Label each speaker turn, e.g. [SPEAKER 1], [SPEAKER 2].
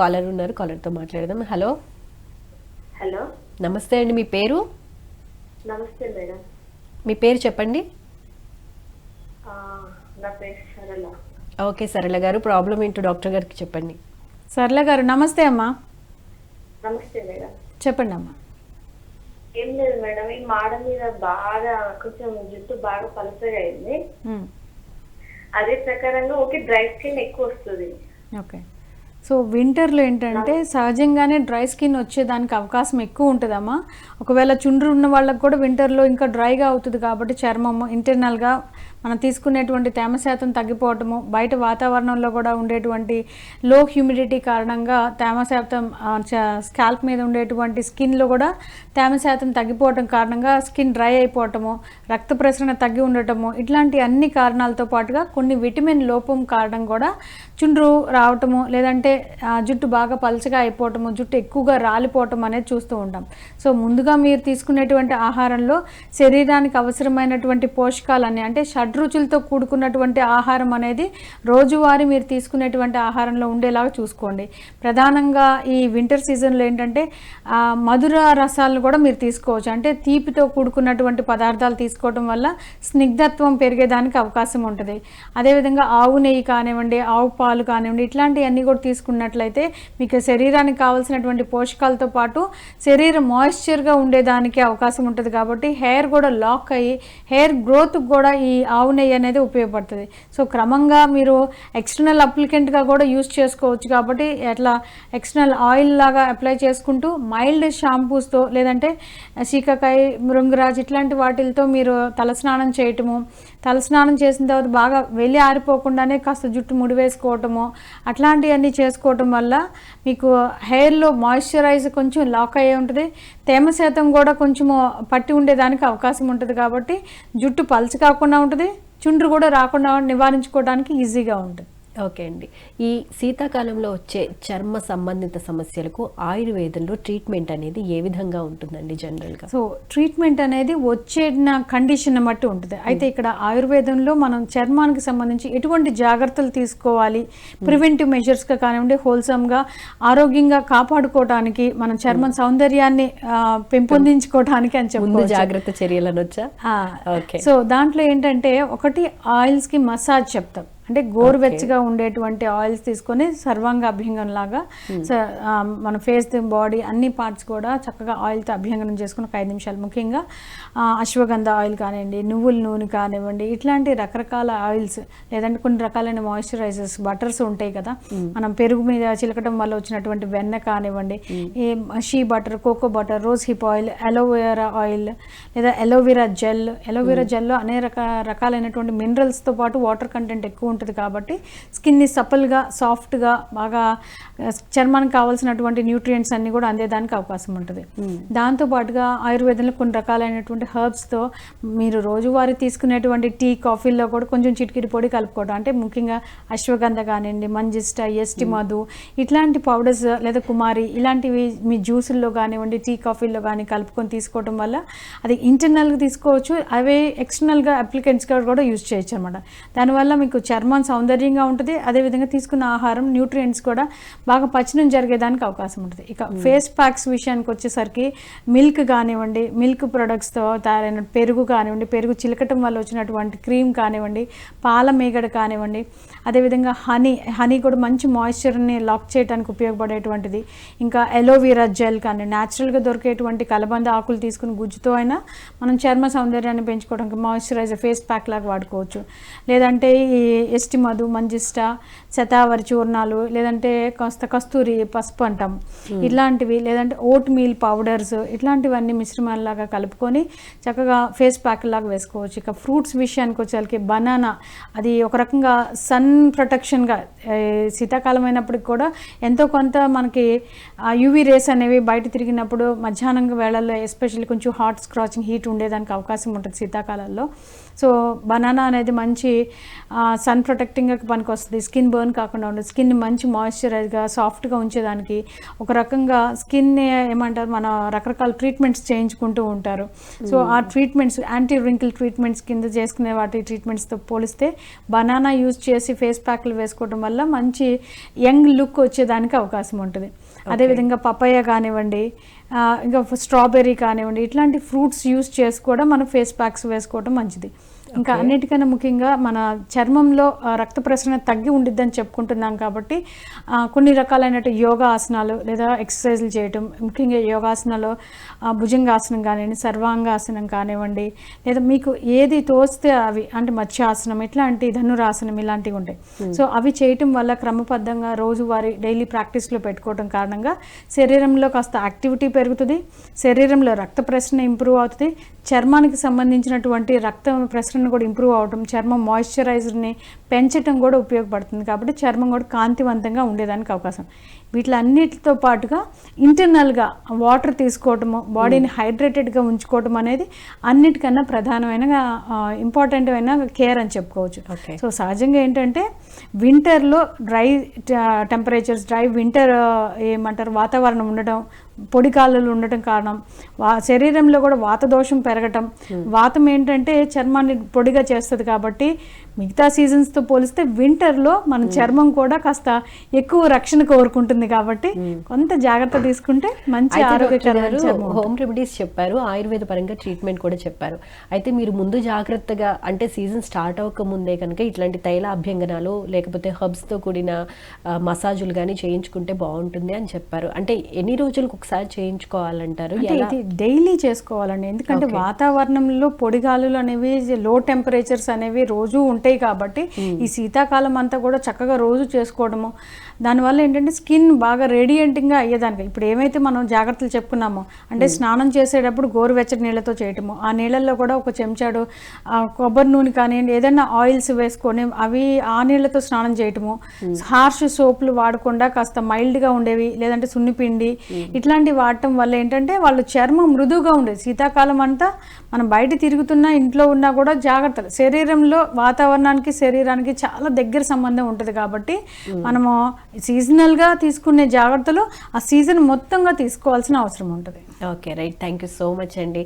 [SPEAKER 1] Caller ఉన్నారు కాలర్తో మాట్లాడదాం. హలో.
[SPEAKER 2] హలో.
[SPEAKER 1] నమస్తే అండి మీ పేరు?
[SPEAKER 2] నమస్తే మేడం.
[SPEAKER 1] మీ పేరు చెప్పండి.
[SPEAKER 2] ఆ, నా పేరు సరళ.
[SPEAKER 1] ఓకే సరళ గారు. ప్రాబ్లం ఏంటో డాక్టర్ గారికి చెప్పండి.
[SPEAKER 3] సర్ల గారు నమస్తే అమ్మా.
[SPEAKER 2] నమస్తే మేడం.
[SPEAKER 3] చెప్పండి అమ్మా.
[SPEAKER 2] ఏం లేదు మేడం ఈ మాడ మీద బాగా కొంచెం జుట్టు బాగా పలసగా అయింది. అదే ప్రకారంగా ఓకే డ్రై స్కిన్ ఎక్కువ వస్తుంది.
[SPEAKER 3] ఓకే. సో వింటర్లో ఏంటంటే సహజంగానే డ్రై స్కిన్ వచ్చేదానికి అవకాశం ఎక్కువ ఉంటుందమ్మా. ఒకవేళ చుండ్రు ఉన్న వాళ్ళకి కూడా వింటర్లో ఇంకా డ్రైగా అవుతుంది కాబట్టి చర్మము ఇంటర్నల్గా మనం తీసుకునేటువంటి తేమ శాతం తగ్గిపోవటము బయట వాతావరణంలో కూడా ఉండేటువంటి లో హ్యూమిడిటీ కారణంగా తేమ శాతం స్కాల్ప్ మీద ఉండేటువంటి స్కిన్లో కూడా తేమ శాతం తగ్గిపోవటం కారణంగా స్కిన్ డ్రై అయిపోవటము రక్త ప్రసరణ తగ్గి ఉండటము ఇట్లాంటి అన్ని కారణాలతో పాటుగా కొన్ని విటమిన్ లోపం కారణం కూడా చుండ్రు రావటము లేదంటే జుట్టు బాగా పలచగా అయిపోవటము జుట్టు ఎక్కువగా రాలిపోవటం అనేది చూస్తూ ఉంటాం. సో ముందుగా మీరు తీసుకునేటువంటి ఆహారంలో శరీరానికి అవసరమైనటువంటి పోషకాలన్నీ అంటే షడ్రుచులతో కూడుకున్నటువంటి ఆహారం అనేది రోజువారీ మీరు తీసుకునేటువంటి ఆహారంలో ఉండేలాగా చూసుకోండి. ప్రధానంగా ఈ వింటర్ సీజన్లో ఏంటంటే మధుర రసాలను కూడా మీరు తీసుకోవచ్చు. అంటే తీపితో కూడుకున్నటువంటి పదార్థాలు తీసుకోవడం వల్ల స్నిగ్ధత్వం పెరిగేదానికి అవకాశం ఉంటుంది. అదేవిధంగా ఆవు నెయ్యి కానివ్వండి ఆవు పాలు కానివ్వండి ఇట్లాంటివన్నీ కూడా తీసుకున్నట్లయితే మీకు శరీరానికి కావాల్సినటువంటి పోషకాలతో పాటు శరీరం మాయిశ్చర్గా ఉండేదానికి అవకాశం ఉంటుంది. కాబట్టి హెయిర్ కూడా లాక్ అయ్యి హెయిర్ గ్రోత్కి కూడా ఈ ఆవు నెయ్యి అనేది ఉపయోగపడుతుంది. సో క్రమంగా మీరు ఎక్స్టర్నల్ అప్లికెంట్గా కూడా యూస్ చేసుకోవచ్చు కాబట్టి అట్లా ఎక్స్టర్నల్ ఆయిల్ లాగా అప్లై చేసుకుంటూ మైల్డ్ షాంపూస్తో లేదంటే సీకాకాయ మృంగరాజ్ ఇట్లాంటి వాటిలతో మీరు తలస్నానం చేయటము తలస్నానం చేసిన తర్వాత బాగా వెళ్ళి ఆరిపోకుండానే కాస్త జుట్టు ముడి వేసుకోవటము అట్లాంటివన్నీ చేసుకోవటం వల్ల మీకు హెయిర్లో మాయిశ్చరైజ్ కొంచెం లాక్ అయ్యి ఉంటుంది. తేమ శాతం కూడా కొంచెము పట్టి ఉండేదానికి అవకాశం ఉంటుంది కాబట్టి జుట్టు పలచ కాకుండా ఉంటుంది. చుండ్రు కూడా రాకుండా నివారించుకోవడానికి ఈజీగా ఉంటుంది.
[SPEAKER 1] ఓకే అండి. ఈ శీతాకాలంలో వచ్చే చర్మ సంబంధిత సమస్యలకు ఆయుర్వేదంలో ట్రీట్మెంట్ అనేది ఏ విధంగా ఉంటుందండి జనరల్గా?
[SPEAKER 3] సో ట్రీట్మెంట్ అనేది వచ్చే కండిషన్ బట్టి ఉంటుంది. అయితే ఇక్కడ ఆయుర్వేదంలో మనం చర్మానికి సంబంధించి ఎటువంటి జాగ్రత్తలు తీసుకోవాలి? ప్రివెంటివ్ మెజర్స్గా కానివ్వండి హోల్సమ్గా ఆరోగ్యంగా కాపాడుకోవడానికి మన చర్మం సౌందర్యాన్ని ఆ, పెంపొందించుకోవడానికి అని
[SPEAKER 1] ముందు
[SPEAKER 3] చెప్పుకోవచ్చు
[SPEAKER 1] జాగ్రత్త చర్యలు అనొచ్చా
[SPEAKER 3] ఆ,
[SPEAKER 1] ఓకే.
[SPEAKER 3] సో దాంట్లో ఏంటంటే ఒకటి ఆయిల్స్కి మసాజ్ చెప్తాం. అంటే గోరువెచ్చగా ఉండేటువంటి ఆయిల్స్ తీసుకొని సర్వాంగ అభ్యంగం లాగా స- ఆ, మన ఫేస్ బాడీ అన్ని పార్ట్స్ కూడా చక్కగా ఆయిల్తో అభ్యంగనం చేసుకుని ఒక ఐదు నిమిషాలు. ముఖ్యంగా అశ్వగంధ ఆయిల్ కానివ్వండి నువ్వుల నూనె కానివ్వండి ఇట్లాంటి రకరకాల ఆయిల్స్ లేదంటే కొన్ని రకాలైన మాయిశ్చరైజర్స్ బటర్స్ ఉంటాయి కదా. మనం పెరుగు మీద చిలకటం వల్ల వచ్చినటువంటి వెన్న కానివ్వండి ఈ shea butter cocoa butter rose hip oil aloe vera oil లేదా aloe vera gel. Aloe vera జెల్లో అనేక రక రకాలైనటువంటి మినరల్స్తో పాటు వాటర్ కంటెంట్ ఎక్కువ ఉంటుంది కాబట్టి స్కిన్ని సపల్గా సాఫ్ట్గా బాగా చర్మానికి కావాల్సినటువంటి న్యూట్రియంట్స్ అన్ని కూడా అందేదానికి అవకాశం ఉంటుంది. దాంతో పాటుగా ఆయుర్వేదంలో కొన్ని రకాలైనటువంటి హర్బ్స్తో మీరు రోజువారీ తీసుకునేటువంటి టీ కాఫీల్లో కూడా కొంచెం చిటికిడి పొడి కలుపుకోవడం అంటే ముఖ్యంగా అశ్వగంధ కానివ్వండి మంజిష్ట ఎస్టి మధు ఇట్లాంటి పౌడర్స్ లేదా కుమారి ఇలాంటివి మీ జ్యూసుల్లో కానివ్వండి టీ కాఫీల్లో కానీ కలుపుకొని తీసుకోవడం వల్ల అది ఇంటర్నల్గా తీసుకోవచ్చు. అవే ఎక్స్టర్నల్గా అప్లికెంట్స్గా కూడా యూజ్ చేయొచ్చు అనమాట దానివల్ల మీకు చర్మం సౌందర్యంగా ఉంటుంది అదేవిధంగా తీసుకున్న ఆహారం న్యూట్రియంట్స్ కూడా బాగా పచనం జరిగేదానికి అవకాశం ఉంటుంది. ఇక ఫేస్ ప్యాక్స్ విషయానికి వచ్చేసరికి మిల్క్ కానివ్వండి మిల్క్ ప్రొడక్ట్స్తో తయారైన పెరుగు కానివ్వండి పెరుగు చిలకటం వల్ల వచ్చినటువంటి క్రీమ్ కానివ్వండి పాల మీగడ కానివ్వండి అదేవిధంగా హనీ హనీ కూడా మంచి మాయిశ్చర్ని లాక్ చేయడానికి ఉపయోగపడేటువంటిది. ఇంకా ఎలోవీరా జెల్ కానీ న్యాచురల్గా దొరికేటువంటి కలబంద ఆకులు తీసుకుని గుజ్జుతో అయినా మనం చర్మ సౌందర్యాన్ని పెంచుకోవడానికి మాయిశ్చరైజర్ ఫేస్ ప్యాక్ లాగా వాడుకోవచ్చు. లేదంటే ఈ ఎస్టి మధు మంజిష్ట శతావరి చూర్ణాలు లేదంటే కాస్త కస్తూరి పసుపు అంటాం. ఇట్లాంటివి లేదంటే ఓట్ మీల్ పౌడర్స్ ఇట్లాంటివన్నీ మిశ్రమాలలాగా కలుపుకొని చక్కగా ఫేస్ ప్యాక్ లాగా వేసుకోవచ్చు. ఇక ఫ్రూట్స్ విషయానికి వచ్చేసరికి బనానా అది ఒక రకంగా సన్ ప్రొటెక్షన్గా శీతాకాలం అయినప్పటికి కూడా ఎంతో కొంత మనకి యూవీ రేస్ అనేవి బయట తిరిగినప్పుడు మధ్యాహ్నం వేళల్లో ఎస్పెషల్లీ కొంచెం హాట్ స్క్రాచింగ్ హీట్ ఉండేదానికి అవకాశం ఉంటుంది శీతాకాలంలో. సో బనానా అనేది మంచి సన్ ప్రొటెక్టింగ్గా పనికి వస్తుంది స్కిన్ బర్న్ కాకుండా ఉంటుంది స్కిన్ మంచి మాయిశ్చరైజ్గా సాఫ్ట్గా ఉంచేదానికి ఒక రకంగా స్కిన్ ఏమంటారు మన రకరకాల ట్రీట్మెంట్స్ చేయించుకుంటూ ఉంటారు. సో ఆ ట్రీట్మెంట్స్ యాంటీ రింకిల్ ట్రీట్మెంట్స్ కింద చేసుకునే వాటి ట్రీట్మెంట్స్తో పోలిస్తే బనానా యూజ్ చేసి ఫేస్ ప్యాక్లు వేసుకోవడం వల్ల మంచి యంగ్ లుక్ వచ్చేదానికి అవకాశం ఉంటుంది. అదేవిధంగా పపాయ కానివ్వండి ఇంకా స్ట్రాబెర్రీ కానివ్వండి ఇట్లాంటి ఫ్రూట్స్ యూస్ చేసి కూడా మనం ఫేస్ ప్యాక్స్ వేసుకోవడం మంచిది. ఇంకా అన్నిటికన్నా ముఖ్యంగా మన చర్మంలో రక్త ప్రసరణ తగ్గి ఉండిద్దని చెప్పుకుంటున్నాం కాబట్టి కొన్ని రకాలైన యోగా ఆసనాలు లేదా ఎక్సర్సైజులు చేయటం ముఖ్యంగా యోగాసనాలు భుజంగాసనం కానివ్వండి సర్వాంగాసనం కానివ్వండి లేదా మీకు ఏది తోస్తే అవి అంటే మత్స్యాసనం ఇట్లాంటి ధనురాసనం ఇలాంటివి ఉంటాయి. సో అవి చేయటం వల్ల క్రమబద్ధంగా రోజువారీ డైలీ ప్రాక్టీస్లో పెట్టుకోవడం కారణంగా శరీరంలో కాస్త యాక్టివిటీ పెరుగుతుంది శరీరంలో రక్త ప్రసరణ ఇంప్రూవ్ అవుతుంది చర్మానికి సంబంధించినటువంటి రక్త ప్రసరణ కూడా ఇంప్రూవ్ అవడం చర్మం మాయిశ్చరైజర్ని పెంచడం కూడా ఉపయోగపడుతుంది. కాబట్టి చర్మం కూడా కాంతివంతంగా ఉండేదానికి అవకాశం. వీటిలన్నిటితో పాటుగా ఇంటర్నల్గా వాటర్ తీసుకోవటము బాడీని హైడ్రేటెడ్గా ఉంచుకోవటం అనేది అన్నిటికన్నా ప్రధానమైన ఇంపార్టెంట్ అయిన కేర్ అని చెప్పుకోవచ్చు. సో సహజంగా ఏంటంటే వింటర్లో డ్రై టెంపరేచర్స్ డ్రై వింటర్ ఏమంటారు వాతావరణం ఉండడం పొడి కాళ్ళు ఉండటం కారణం వా శరీరంలో కూడా వాత దోషం పెరగటం. వాతం ఏంటంటే చర్మాన్ని పొడిగా చేస్తుంది కాబట్టి మిగతా సీజన్స్తో పోలిస్తే వింటర్లో మన చర్మం కూడా కాస్త ఎక్కువ రక్షణ కోరుకుంటుంది కాబట్టి కొంత జాగ్రత్త తీసుకుంటే మంచి ఆరోగ్యకరమైన.
[SPEAKER 1] హోమ్ రెమెడీస్ చెప్పారు ఆయుర్వేద పరంగా ట్రీట్మెంట్ కూడా చెప్పారు. అయితే మీరు ముందు జాగ్రత్తగా అంటే సీజన్ స్టార్ట్ అవ్వక ముందే కనుక ఇట్లాంటి తైల అభ్యంగనాలు లేకపోతే హబ్స్తో కూడిన మసాజులు కానీ చేయించుకుంటే బాగుంటుంది అని చెప్పారు. అంటే ఎన్ని రోజులకు ఒకసారి చేయించుకోవాలంటారు?
[SPEAKER 3] ఇది డైలీ చేసుకోవాలండి. ఎందుకంటే. వాతావరణంలో పొడిగాలులు అనేవి లో టెంపరేచర్స్ అనేవి రోజు ఉంటాయి కాబట్టి ఈ శీతాకాలం అంతా కూడా చక్కగా రోజు చేసుకోవడము. దానివల్ల ఏంటంటే స్కిన్ బాగా రేడియంటింగ్గా అయ్యేదానికి. ఇప్పుడు ఏమైతే మనం జాగ్రత్తలు చెప్పుకున్నామో అంటే స్నానం చేసేటప్పుడు గోరువెచ్చటి నీళ్ళతో చేయటము. ఆ నీళ్ళల్లో కూడా ఒక చెంచాడు కొబ్బరి నూనె కానివ్వండి ఏదైనా ఆయిల్స్ వేసుకొని అవి ఆ నీళ్ళతో స్నానం చేయటము. హార్ష్ సోపులు వాడకుండా కాస్త మైల్డ్గా ఉండేవి లేదంటే సున్నిపిండి ఇట్లాంటివి వాడటం వల్ల ఏంటంటే వాళ్ళు చర్మం మృదువుగా ఉండేది. శీతాకాలం అంతా మనం బయట తిరుగుతున్నా ఇంట్లో ఉన్నా కూడా జాగ్రత్తలు. శరీరంలో వాతావరణానికి శరీరానికి చాలా దగ్గర సంబంధం ఉంటుంది కాబట్టి మనము సీజనల్గా తీసుకునే జాగ్రత్తలు ఆ సీజన్ మొత్తంగా తీసుకోవాల్సిన అవసరం ఉంటుంది.
[SPEAKER 1] Okay right thank you so much అండి.